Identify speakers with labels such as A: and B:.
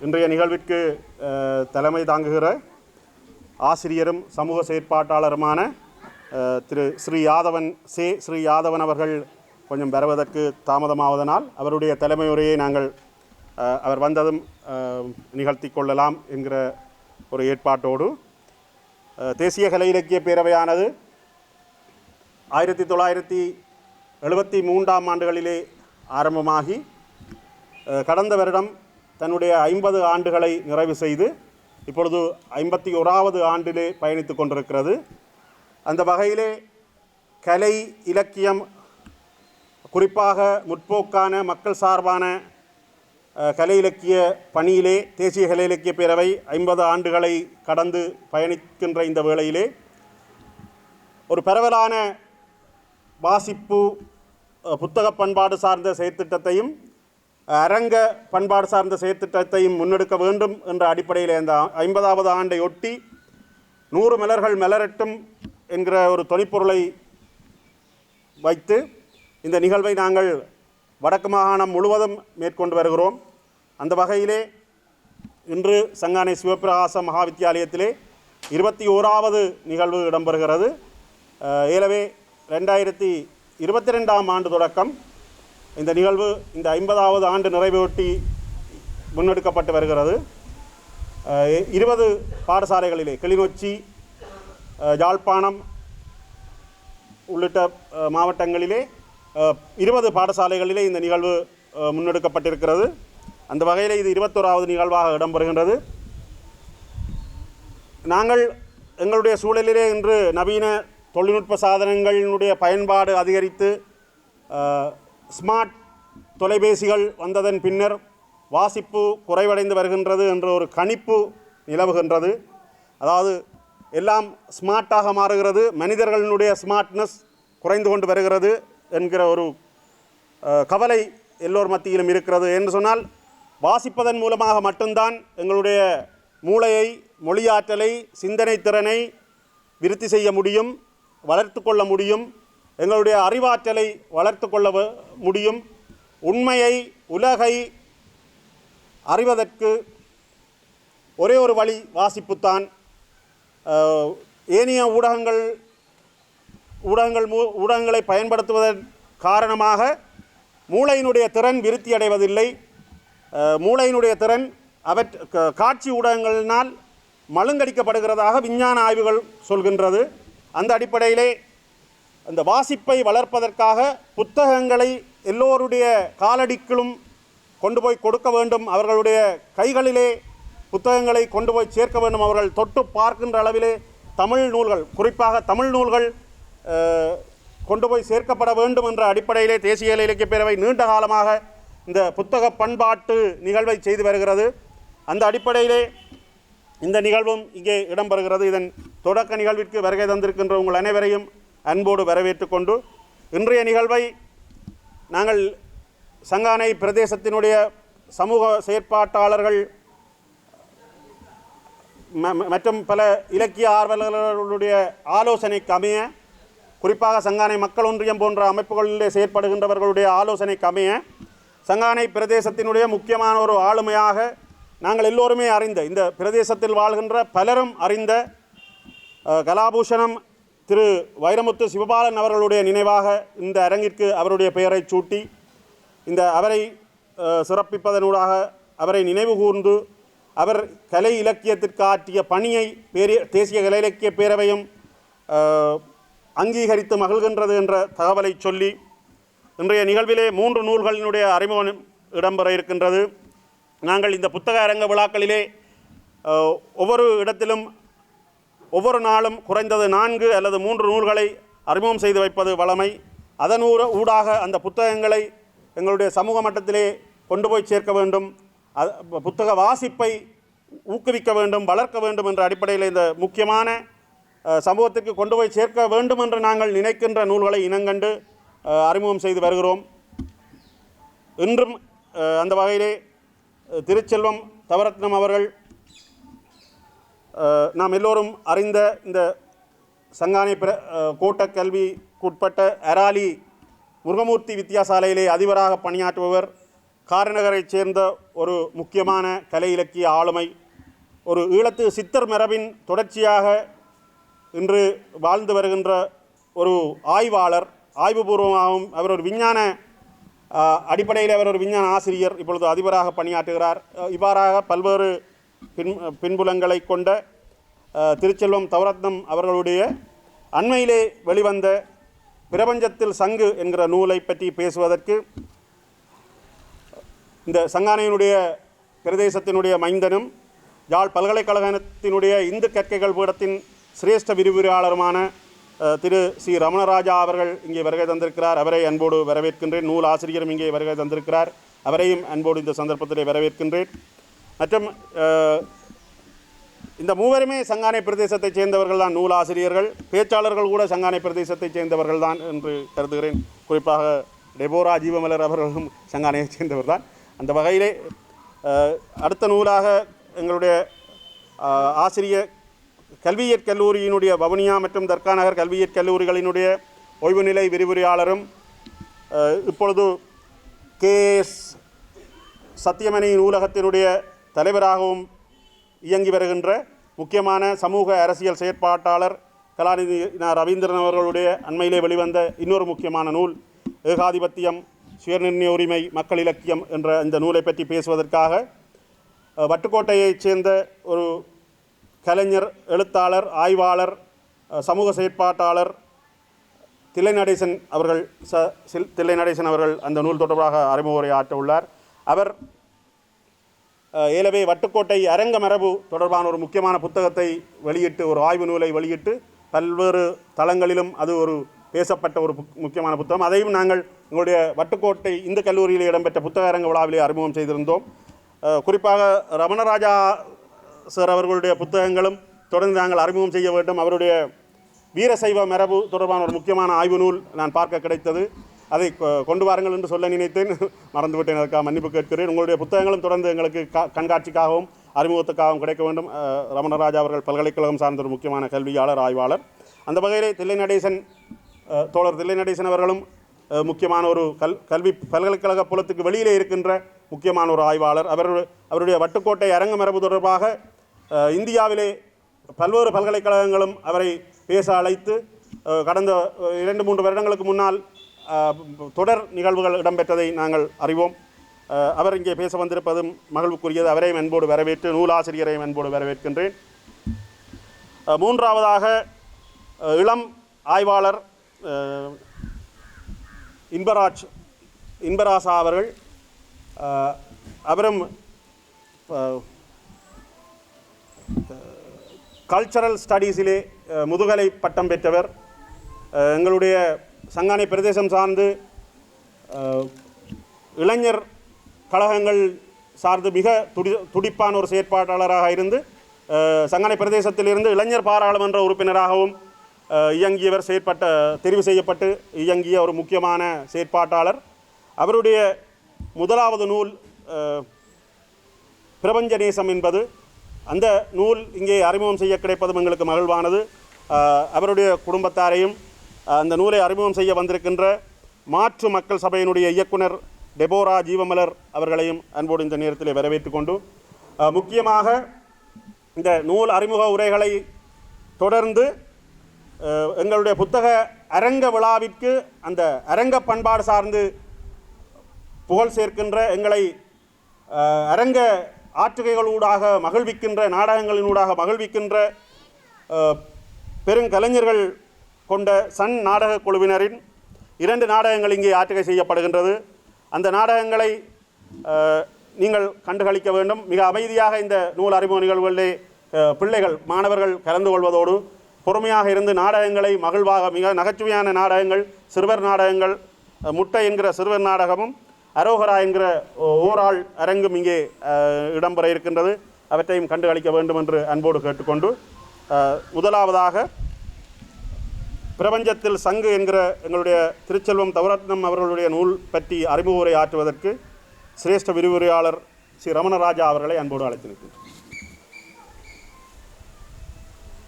A: இன்றைய நிகழ்விற்கு தலைமை தாங்குகிற ஆசிரியரும் சமூக செயற்பாட்டாளருமான திரு ஸ்ரீ யாதவன் சே ஸ்ரீ யாதவன் அவர்கள் கொஞ்சம் வருவதற்கு தாமதமாவதனால் அவருடைய தலைமை உரையை நாங்கள் அவர் வந்ததும் நிகழ்த்தி கொள்ளலாம் என்கிற ஒரு ஏற்பாட்டோடு. தேசிய கலை இலக்கிய பேரவையானது ஆயிரத்தி தொள்ளாயிரத்தி எழுபத்தி மூன்றாம் ஆண்டுகளிலே ஆரம்பமாகி கடந்த வருடம் தன்னுடைய ஐம்பது ஆண்டுகளை நிறைவு செய்து இப்பொழுது ஐம்பத்தி ஓராவது ஆண்டிலே பயணித்து கொண்டிருக்கிறது. அந்த வகையிலே கலை இலக்கியம் குறிப்பாக முற்போக்கான மக்கள் சார்பான கலை இலக்கிய பணியிலே தேசிய கலை இலக்கிய பேரவை ஐம்பது ஆண்டுகளை கடந்து பயணிக்கின்ற இந்த வேளையிலே ஒரு பரவலான வாசிப்பு புத்தக பண்பாடு சார்ந்த செயற்திட்டத்தையும் அரங்க பண்பாடு சார்ந்த செயற்திட்டத்தையும் முன்னெடுக்க வேண்டும் என்ற அடிப்படையில் இந்த ஐம்பதாவது ஆண்டை ஒட்டி நூறு மலர்கள் மலரட்டும் என்கிற ஒரு தொனிப்பொருளை வைத்து இந்த நிகழ்வை நாங்கள் வடக்கு மாகாணம் முழுவதும் மேற்கொண்டு வருகிறோம். அந்த வகையிலே இன்று சங்கானை சிவபிரகாச மகாவித்தியாலயத்திலே இருபத்தி ஓராவது நிகழ்வு இடம்பெறுகிறது. ஏலவே ரெண்டாயிரத்தி இருபத்தி ரெண்டாம் ஆண்டு தொடக்கம். இந்த நிகழ்வு இந்த ஐம்பதாவது ஆண்டு நிறைவையொட்டி முன்னெடுக்கப்பட்டு வருகிறது. இருபது பாடசாலைகளிலே கிளிநொச்சி ஜாழ்ப்பாணம் யாழ்ப்பாணம் உள்ளிட்ட மாவட்டங்களிலே இருபது பாடசாலைகளிலே இந்த நிகழ்வு முன்னெடுக்கப்பட்டிருக்கிறது. அந்த வகையில் இது இருபத்தோராவது நிகழ்வாக இடம்பெறுகின்றது. நாங்கள் எங்களுடைய சூழலிலே இன்று நவீன தொழில்நுட்ப சாதனங்களினுடைய பயன்பாடு அதிகரித்து ஸ்மார்ட் தொலைபேசிகள் வந்ததன் பின்னர் வாசிப்பு குறைவடைந்து வருகின்றது என்ற ஒரு கணிப்பு நிலவுகின்றது. அதாவது எல்லாம் ஸ்மார்ட்டாக மாறுகிறது மனிதர்களினுடைய ஸ்மார்ட்னஸ் குறைந்து கொண்டு வருகிறது என்கிற ஒரு கவலை எல்லோர் மத்தியிலும் இருக்கிறது. என்று சொன்னால் வாசிப்பதன் மூலமாக மட்டும்தான் எங்களுடைய மூளையை மொழியாற்றலை சிந்தனை திறனை விருத்தி செய்ய முடியும் வளர்த்து கொள்ள முடியும் எங்களுடைய அறிவாற்றலை வளர்த்து கொள்ள முடியும். உண்மையை உலகை அறிவதற்கு ஒரே ஒரு வழி வாசிப்புத்தான். ஏனைய ஊடகங்கள் ஊடகங்கள் மூ ஊடகங்களை பயன்படுத்துவதன் காரணமாக மூளையினுடைய திறன் விருத்தி அடைவதில்லை மூளையினுடைய திறன் அவற் காட்சி ஊடகங்களினால் மழுங்கடிக்கப்படுகிறதாக விஞ்ஞான ஆய்வுகள் சொல்கின்றது. அந்த அடிப்படையிலே அந்த வாசிப்பை வளர்ப்பதற்காக புத்தகங்களை எல்லோருடைய காலடிக்களும் கொண்டு போய் கொடுக்க வேண்டும். அவர்களுடைய கைகளிலே புத்தகங்களை கொண்டு போய் சேர்க்க வேண்டும். அவர்கள் தொட்டு பார்க்கின்ற அளவிலே தமிழ் நூல்கள் குறிப்பாக தமிழ் நூல்கள் கொண்டு போய் சேர்க்கப்பட வேண்டும் என்ற அடிப்படையிலே தேசிய இலக்கிய பேரவை நீண்ட காலமாக இந்த புத்தக பண்பாட்டு நிகழ்வை செய்து வருகிறது. அந்த அடிப்படையிலே இந்த நிகழ்வும் இங்கே இடம்பெறுகிறது. இதன் தொடக்க நிகழ்விற்கு வருகை தந்திருக்கின்ற உங்கள் அனைவரையும் அன்போடு வரவேற்று கொண்டு இன்றைய நிகழ்வை நாங்கள் சங்கானை பிரதேசத்தினுடைய சமூக செயற்பாட்டாளர்கள் ம- மற்றும் பல இலக்கிய ஆர்வலர்களுடைய ஆலோசனைக்கு அமைய குறிப்பாக சங்கானை மக்கள் ஒன்றியம் போன்ற அமைப்புகளிலே செயற்படுகின்றவர்களுடைய ஆலோசனைக்கு அமைய சங்கானை பிரதேசத்தினுடைய முக்கியமான ஒரு ஆளுமையாக நாங்கள் எல்லோருமே அறிந்த இந்த பிரதேசத்தில் வாழ்கின்ற பலரும் அறிந்த கலாபூஷணம் திரு வைரமுத்து சிவபாலன் அவர்களுடைய நினைவாக இந்த அரங்கிற்கு அவருடைய பெயரை சூட்டி இந்த அவரை சிறப்பிப்பதனூடாக அவரை நினைவு கூர்ந்து அவர் கலை இலக்கியத்திற்கு ஆற்றிய பணியை பேரிய தேசிய கலை இலக்கிய பேரவையும் அங்கீகரித்து மகிழ்கின்றது என்ற தகவலை சொல்லி இன்றைய நிகழ்விலே மூன்று நூல்களினுடைய அறிமுகம் இடம்பெற இருக்கின்றது. நாங்கள் இந்த புத்தக அரங்க விழாக்களிலே ஒவ்வொரு இடத்திலும் ஒவ்வொரு நாளும் குறைந்தது நான்கு அல்லது மூன்று நூல்களை அறிமுகம் செய்து வைப்பது வழமை. அதன் ஊர ஊடாக அந்த புத்தகங்களை எங்களுடைய சமூக மட்டத்திலே கொண்டு போய் சேர்க்க வேண்டும். அது புத்தக வாசிப்பை ஊக்குவிக்க வேண்டும் வளர்க்க வேண்டும் என்ற அடிப்படையில் இந்த முக்கியமான சமூகத்திற்கு கொண்டு போய் சேர்க்க வேண்டும் என்று நாங்கள் நினைக்கின்ற நூல்களை இனங்கண்டு அறிமுகம் செய்து வருகிறோம். இன்றும் அந்த வகையிலே திருச்செல்வம் தவரத்னம் அவர்கள் நாம் எல்லோரும் அறிந்த இந்த சங்கானை பிர கோட்ட கல்விக்குட்பட்ட அராலி முருகமூர்த்தி வித்தியாசாலையிலே அதிபராக பணியாற்றுபவர் காரநகரைச் சேர்ந்த ஒரு முக்கியமான கலை இலக்கிய ஆளுமை ஒரு ஈழத்து சித்தர் மரபின் தொடர்ச்சியாக இன்று வாழ்ந்து வருகின்ற ஒரு ஆய்வாளர் ஆய்வுபூர்வமாகவும் அவர் ஒரு விஞ்ஞான அடிப்படையில் அவர் ஒரு விஞ்ஞான ஆசிரியர் இப்பொழுது அதிபராக பணியாற்றுகிறார். இவ்வாறாக பல்வேறு பின் பின்புலங்களை கொண்ட திருச்செல்வம் தவரத்னம் அவர்களுடைய அண்மையிலே வெளிவந்த பிரபஞ்சத்தில் சங்கு என்கிற நூலை பற்றி பேசுவதற்கு இந்த சங்கானையினுடைய பிரதேசத்தினுடைய மைந்தனும் யாழ் பல்கலைக்கழகத்தினுடைய இந்து கற்கைகள் பீடத்தின் சிரேஷ்ட விரிவுரையாளருமான திரு சி. ரமணராஜா அவர்கள் இங்கே வருகை தந்திருக்கிறார். அவரை அன்போடு வரவேற்கின்றேன். நூல் ஆசிரியரும் இங்கே வருகை தந்திருக்கிறார். அவரையும் அன்போடு இந்த சந்தர்ப்பத்திலே வரவேற்கின்றேன். மற்றும் இந்த மூவருமே சங்கானை பிரதேசத்தைச் சேர்ந்தவர்கள் தான் நூலாசிரியர்கள். பேச்சாளர்கள் கூட சங்கானை பிரதேசத்தைச் சேர்ந்தவர்கள் தான் என்று கருதுகிறேன். குறிப்பாக டெபோரா ஜீவமலர் அவர்களும் சங்கானையைச் சேர்ந்தவர் தான். அந்த வகையிலே அடுத்த நூலாக எங்களுடைய ஆசிரிய ஆசிரியர் கல்வியியற் கல்லூரியினுடைய வவுனியா மற்றும் தர்கா நகர் கல்வியியற் கல்லூரிகளினுடைய ஓய்வு நிலை விரிவுரையாளரும் இப்பொழுது இப்பொழுது கேஎஸ் சத்தியமணி நூலகத்தினுடைய தலைவராகவும் இயங்கி வருகின்ற முக்கியமான சமூக அரசியல் செயற்பாட்டாளர் கலாநிதி ரவீந்திரன் அவர்களுடைய அண்மையிலே வெளிவந்த இன்னொரு முக்கியமான நூல் ஏகாதிபத்தியம் சுயநிர்ணய உரிமை மக்கள் இலக்கியம் என்ற இந்த நூலை பற்றி பேசுவதற்காக வட்டுக்கோட்டையைச் சேர்ந்த ஒரு கலைஞர் எழுத்தாளர் ஆய்வாளர் சமூக செயற்பாட்டாளர் தில்லை நடேசன் அவர்கள் ச சில் தில்லை நடேசன் அவர்கள் அந்த நூல் தொடர்பாக அறிமுக உரை ஆற்ற உள்ளார் அவர் ஏலவே வட்டுக்கோட்டை அரங்க மரபு தொடர்பான ஒரு முக்கியமான புத்தகத்தை வெளியிட்டு ஒரு ஆய்வு நூலை வெளியிட்டு பல்வேறு தளங்களிலும் அது ஒரு பேசப்பட்ட ஒரு புக்- முக்கியமான புத்தகம். அதையும் நாங்கள் எங்களுடைய வட்டுக்கோட்டை இந்து கல்லூரியில் இடம்பெற்ற புத்தக அரங்க விழாவிலே அறிமுகம் செய்திருந்தோம். குறிப்பாக ரமணராஜா சார் அவர்களுடைய புத்தகங்களும் தொடர்ந்து நாங்கள் அறிமுகம் செய்ய வேண்டும். அவருடைய வீரசைவ மரபு தொடர்பான ஒரு முக்கியமான ஆய்வு நூல் நான் பார்க்க கிடைத்தது. அதை கொ- கொண்டு வாருங்கள் என்று சொல்ல நினைத்தேன். மறந்துவிட்டேன். அதற்காக மன்னிப்பு கேட்கிறேன். உங்களுடைய புத்தகங்களும் தொடர்ந்து எங்களுக்கு கண்காட்சிக்காகவும் அறிமுகத்துக்காகவும் கிடைக்க வேண்டும். ரமணராஜா அவர்கள் பல்கலைக்கழகம் சார்ந்த ஒரு முக்கியமான கல்வியாளர் ஆய்வாளர். அந்த வகையிலே தில்லை நடேசன் தோழர் தில்லை நடேசன் அவர்களும் முக்கியமான ஒரு கல் கல்வி பல்கலைக்கழக புலத்துக்கு வெளியிலே இருக்கின்ற முக்கியமான ஒரு ஆய்வாளர். அவர் அவருடைய வட்டுக்கோட்டை அரங்க மரபு தொடர்பாக இந்தியாவிலே பல்வேறு பல்கலைக்கழகங்களும் அவரை பேச அழைத்து கடந்த இரண்டு மூன்று வருடங்களுக்கு முன்னால் தொடர் நிகழ்வுகள் இடம்பெற்றதை நாங்கள் அறிவோம். அவர் இங்கே பேச வந்திருப்பதும் மகிழ்வுக்குரியது. அவரையும் அன்போடு வரவேற்று நூலாசிரியரையும் அன்போடு வரவேற்கின்றேன். மூன்றாவதாக இளம் ஆய்வாளர் இன்பராஜ் இன்பராசா அவர்கள். அவரும் கல்ச்சரல் ஸ்டடீஸிலே முதுகலை பட்டம் பெற்றவர். எங்களுடைய சங்கானை பிரதேசம் சார்ந்து இளைஞர் கழகங்கள் சார்ந்து மிக துடி துடிப்பான ஒரு செயற்பாட்டாளராக இருந்து அஹ், சங்கானை பிரதேசத்திலிருந்து இளைஞர் பாராளுமன்ற உறுப்பினராகவும் இயங்கியவர் செயற்பட்ட தெரிவு செய்யப்பட்டு இயங்கிய ஒரு முக்கியமான செயற்பாட்டாளர். அவருடைய முதலாவது நூல் பிரபஞ்ச நேசம் என்பது. அந்த நூல் இங்கே அறிமுகம் செய்ய கிடைப்பதும் எங்களுக்கு மகிழ்வானது. அவருடைய குடும்பத்தாரையும் அந்த நூலை அறிமுகம் செய்ய வந்திருக்கின்ற மாற்று மக்கள் சபையினுடைய இயக்குனர் டெபோரா ஜீவமலர் அவர்களையும் அன்போடு இந்த நேரத்தில் வரவேற்றுக் கொண்டு முக்கியமாக இந்த நூல் அறிமுக உரைகளை தொடர்ந்து எங்களுடைய புத்தக அரங்க விழாவிற்கு அந்த அரங்க பண்பாடு சார்ந்து புகழ் சேர்க்கின்ற எங்களை அரங்க ஆற்றுகைகளூடாக மகிழ்விக்கின்ற நாடகங்களினூடாக மகிழ்விக்கின்ற பெருங்கலைஞர்கள் கொண்ட சன் நாடகக் குழுவினரின் இரண்டு நாடகங்கள் இங்கே ஆற்றுகை செய்யப்படுகின்றது. அந்த நாடகங்களை நீங்கள் கண்டுகளிக்க வேண்டும். மிக அமைதியாக இந்த நூல் அறிமுக நிகழ்வுகளிலே பிள்ளைகள் மாணவர்கள் கலந்து கொள்வதோடு பொறுமையாக இருந்து நாடகங்களை மகிழ்வாக மிக நகைச்சுவையான நாடகங்கள் சிறுவர் நாடகங்கள் முட்டை என்கிற சிறுவர் நாடகமும் அரோகரா என்கிற ஓ- ஓராள் அரங்கும் இங்கே இடம்பெற இருக்கின்றது. அவற்றையும் கண்டுகளிக்க வேண்டும் என்று அன்போடு கேட்டுக்கொண்டு முதலாவதாக பிரபஞ்சத்தில் சங்கு என்கிற எங்களுடைய திருச்செல்வம் தவரத்னம் அவர்களுடைய நூல் பற்றி அறிமுக உரை ஆற்றுவதற்கு சிரேஷ்ட விரிவுரையாளர் ஸ்ரீ ரமணராஜா அவர்களை அன்போடு அழைத்திருக்கிறேன்